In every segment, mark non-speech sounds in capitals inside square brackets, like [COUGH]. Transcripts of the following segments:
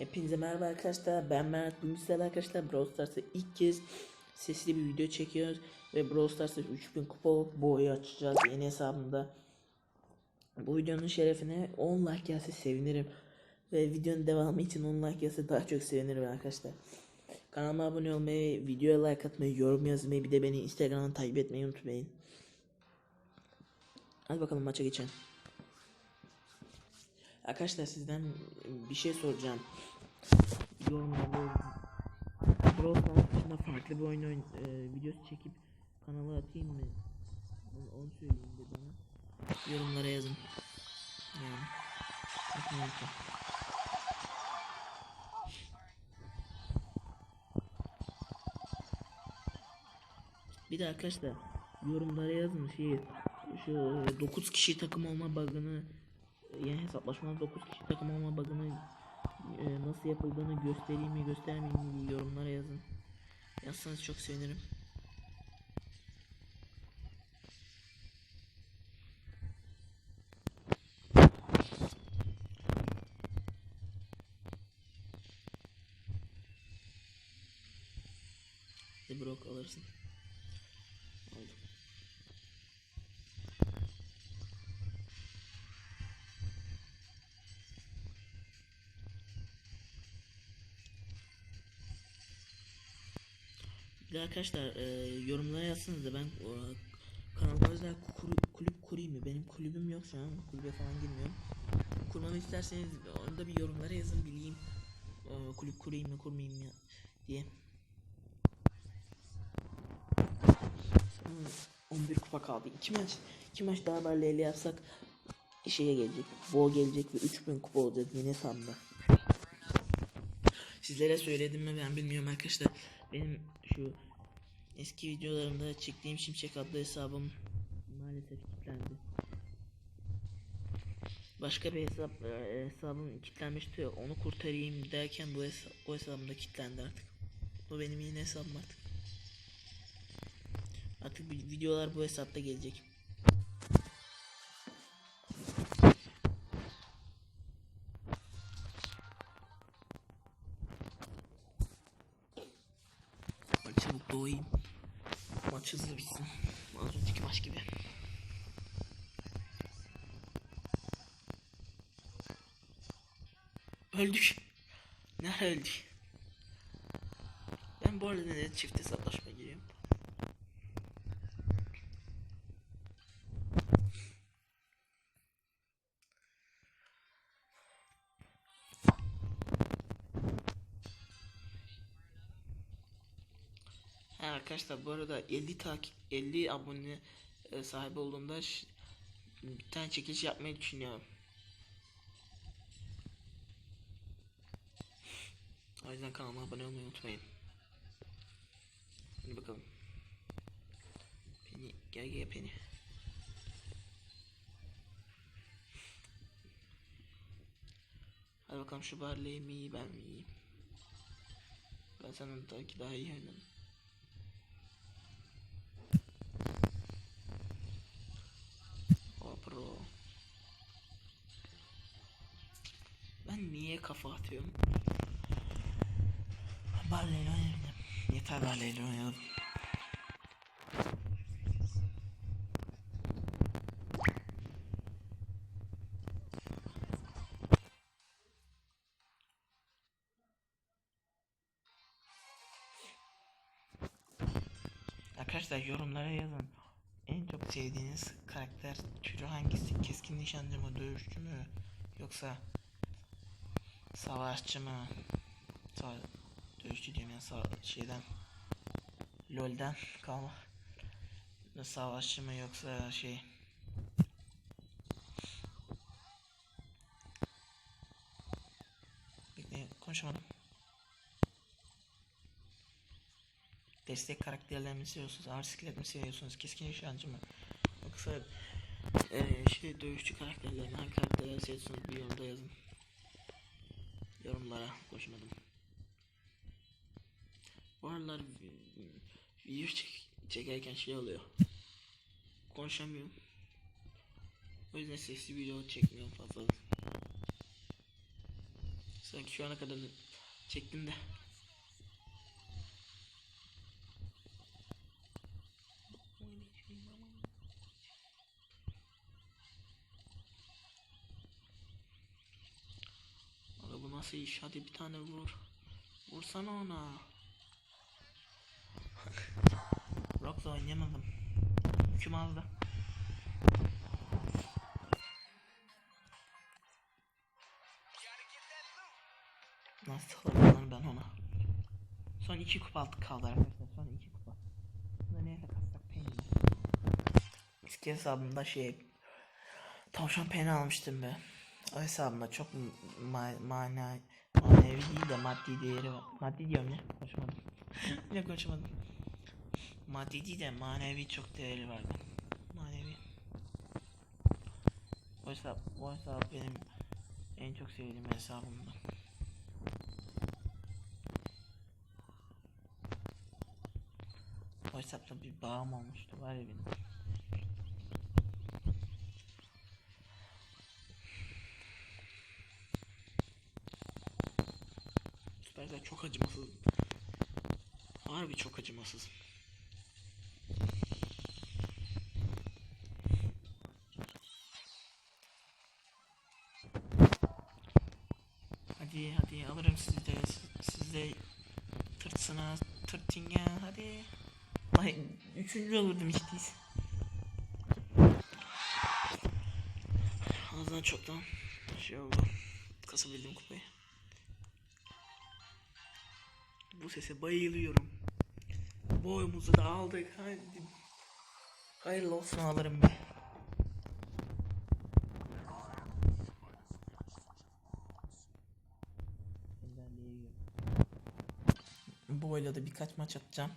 Hepinize merhaba arkadaşlar. Ben Mert. Sizlerle arkadaşlar Brawl Stars'ta ilk kez sesli bir video çekiyoruz. Ve Brawl Stars'ta 3000 kupa boyu açacağız yeni hesabımda. Bu videonun şerefine 10 like gelse sevinirim. Ve videonun devamı için 10 like gelse daha çok sevinirim arkadaşlar. Kanalıma abone olmayı, videoya like atmayı, yorum yazmayı bir de beni Instagram'dan takip etmeyi unutmayın. Hadi bakalım maça geçelim. Arkadaşlar sizden bir şey soracağım. Yorumlarda Brawl Stars dışında farklı bir oyun oyn e, videosu çekip kanala atayım mı? Onu, onu söyleyin de bana. Yorumlara yazın. Yani. Bakın. Bir de arkadaşlar yorumlara yazın şey şu 9 kişi takım olma bug'ını yeni hesaplaşmada 9 kişi takım olma bug'ını e, nasıl yapıldığını göstereyim mi göstermeyeyim mi yorumlara yazın. Yazsanız çok sevinirim. Bir de arkadaşlar e, yorumlara yazsanız da ben e, kanalıma özel kulüp, kulüp kurayım mı? Benim kulübüm yok şu an. Kulübe falan girmiyorum. Kurmamı isterseniz onu da bir yorumlara yazın bileyim. E, kulüp kurayım mı kurmayayım mı diye. Hmm, 11 kupa kaldı. 2 maç 2 maç daha barleyli yapsak şeye gelecek. Bo gelecek ve 3000 kupa olacak yine sandı. Sizlere söyledim mi ben bilmiyorum arkadaşlar. Benim şu eski videolarımda çektiğim Şimşek adlı hesabım maalesef kilitlendi. Başka bir hesap e, hesabım kilitlenmişti. Onu kurtarayım derken bu hesap o hesabım da kilitlendi artık. Bu benim yeni hesabım artık. Artık videolar bu hesapta gelecek. Çabuk doğayım. Maç hızlı bitsin. Az önceki maç gibi. Öldük. Ne öldük? Ben bu arada neden çift hesaplaşma arkadaşlar bu arada 50 takip 50 abone e, sahibi olduğumda bir tane çekiliş yapmayı düşünüyorum. O yüzden kanalıma abone olmayı unutmayın. Hadi bakalım. Penny gel gel Penny. Hadi bakalım şu Barley mi ben mi? Ben senden daha iyi oynadım. Ben niye kafa atıyorum? Barley'le oynayalım. Yeter Barley'le oynayalım. Arkadaşlar yorumlara yazın. Çok sevdiğiniz karakter türü hangisi? Keskin nişancı mı, dövüşçü mü? Yoksa savaşçı mı? Sa dövüşçü diyorum ya sa- şeyden LoL'den kalma. Savaşçı mı yoksa şey konuşamadım. Destek karakterler mi seviyorsunuz? Ağır siklet mi seviyorsunuz? Keskin nişancı mı? Yoksa eee şey dövüşçü karakterler mi? Hangi karakterleri seviyorsunuz? Bir yorumda yazın. Yorumlara koşmadım. Bu aralar vi- video çek çekerken şey oluyor. Konuşamıyorum. O yüzden sesli video çekmiyorum fazla. Sanki şu ana kadar çektim de. Aga bu nasıl iş? Hadi bir tane vur. Vursana ona. Rock'la oynayamadım. Hüküm aldı. Nasıl alırım ben ona? Son iki kupa aldık kaldı arkadaşlar. Son iki kupa. Bunda neye takassak peynir. Eski hesabımda şey tavşan peynir almıştım be. O hesabımda çok ma mana manevi değil de maddi değeri var. Maddi diyorum ya. Konuşamadım. [LAUGHS] ne konuşamadım. Maddi değil de manevi çok değeri vardı. Manevi. O hesap, o hesap benim en çok sevdiğim hesabımdı. O hesapta bir bağım olmuştu var ya benim. Süperler çok acımasız. Harbi çok acımasız. Hadi hadi alırım sizi de siz, de tırtsınız tırtın ya hadi. Ay üçüncü olurdum hiç değilse. Ağzından çoktan şey oldu. Kasabildim kupayı. Bu sese bayılıyorum. Boyumuzu da aldık. Hadi. Hayırlı olsun alırım be. Boyla da birkaç maç atacağım.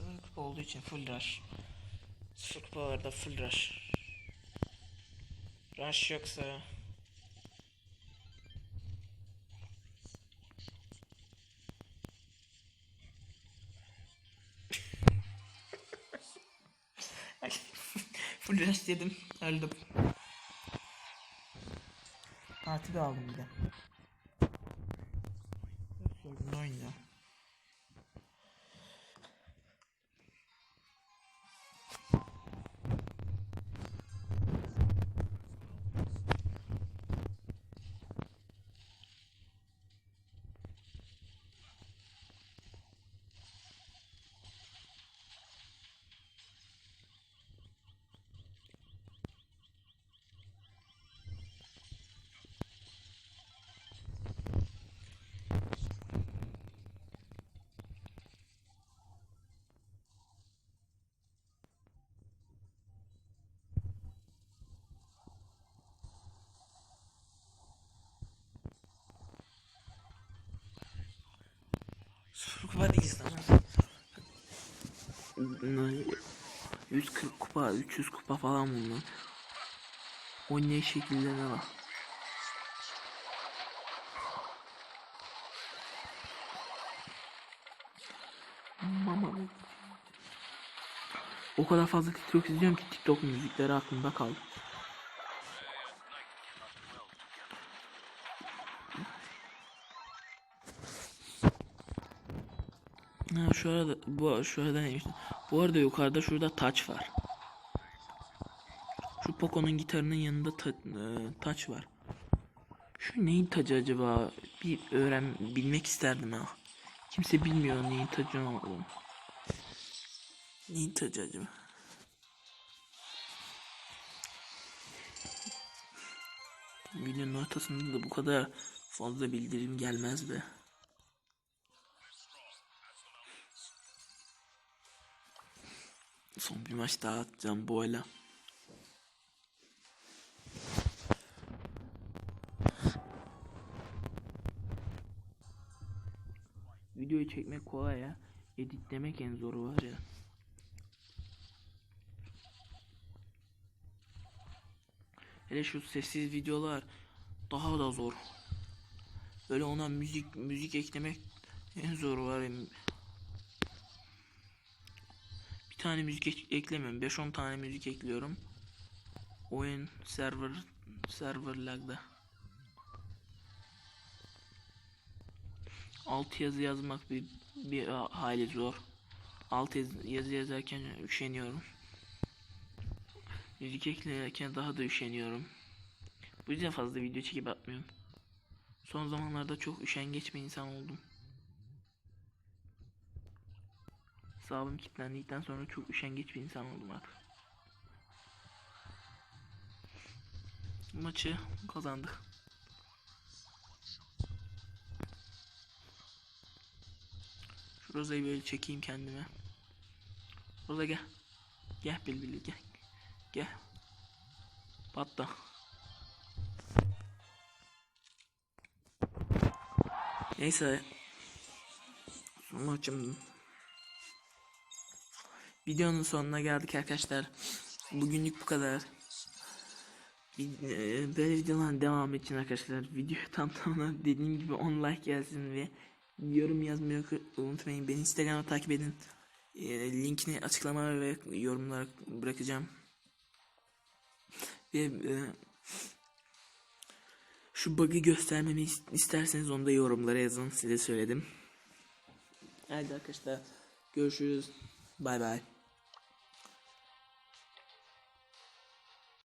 Sıfır kupa olduğu için full rush. Sıfır kupalarda full rush. Rush yoksa [LAUGHS] full rush dedim. Öldüm. Bir aldım bir de. Sorun oynuyor. Kupa değiliz lan. Bunlar 140 kupa, 300 kupa falan bunlar. Oynayış şekillerine bak. Mama. O kadar fazla TikTok izliyorum ki TikTok müzikleri aklımda kaldı. Şu arada bu şu arada neymiş? Bu arada yukarıda şurada taç var. Şu Poco'nun gitarının yanında ta, e, taç var. Şu neyin tacı acaba? Bir öğren bilmek isterdim ha. Kimse bilmiyor neyin tacı olduğunu. Neyin tacı acaba? Videonun ortasında da bu kadar fazla bildirim gelmez be. Son bir maç daha atacağım bu oyla. Videoyu çekmek kolay ya. Editlemek en zoru var ya. Hele şu sessiz videolar daha da zor. Böyle ona müzik müzik eklemek en zor var. Bir tane müzik ek- eklemiyorum. 5-10 tane müzik ekliyorum. Oyun server server lagda. Alt yazı yazmak bir bir hali zor. Alt yaz- yazı yazarken üşeniyorum. Müzik eklerken daha da üşeniyorum. Bu yüzden fazla video çekip atmıyorum. Son zamanlarda çok üşengeç bir insan oldum. Hesabım kilitlendikten sonra çok üşengeç bir insan oldum artık. Maçı kazandık. Şu Roza'yı böyle çekeyim kendime. Roza gel. Gel Bilbili gel. Gel. Patla. Neyse. Maçım. Videonun sonuna geldik arkadaşlar. Bugünlük bu kadar. E, Böyle videoların devamı için arkadaşlar video [LAUGHS] tam tamına dediğim gibi 10 like gelsin ve yorum yazmayı unutmayın. Beni Instagram'da takip edin. E, Linkini açıklama ve yorumlara bırakacağım. Ve e, şu bug'ı göstermemi is- isterseniz onu da yorumlara yazın. Size söyledim. Hadi arkadaşlar görüşürüz. Bay bay.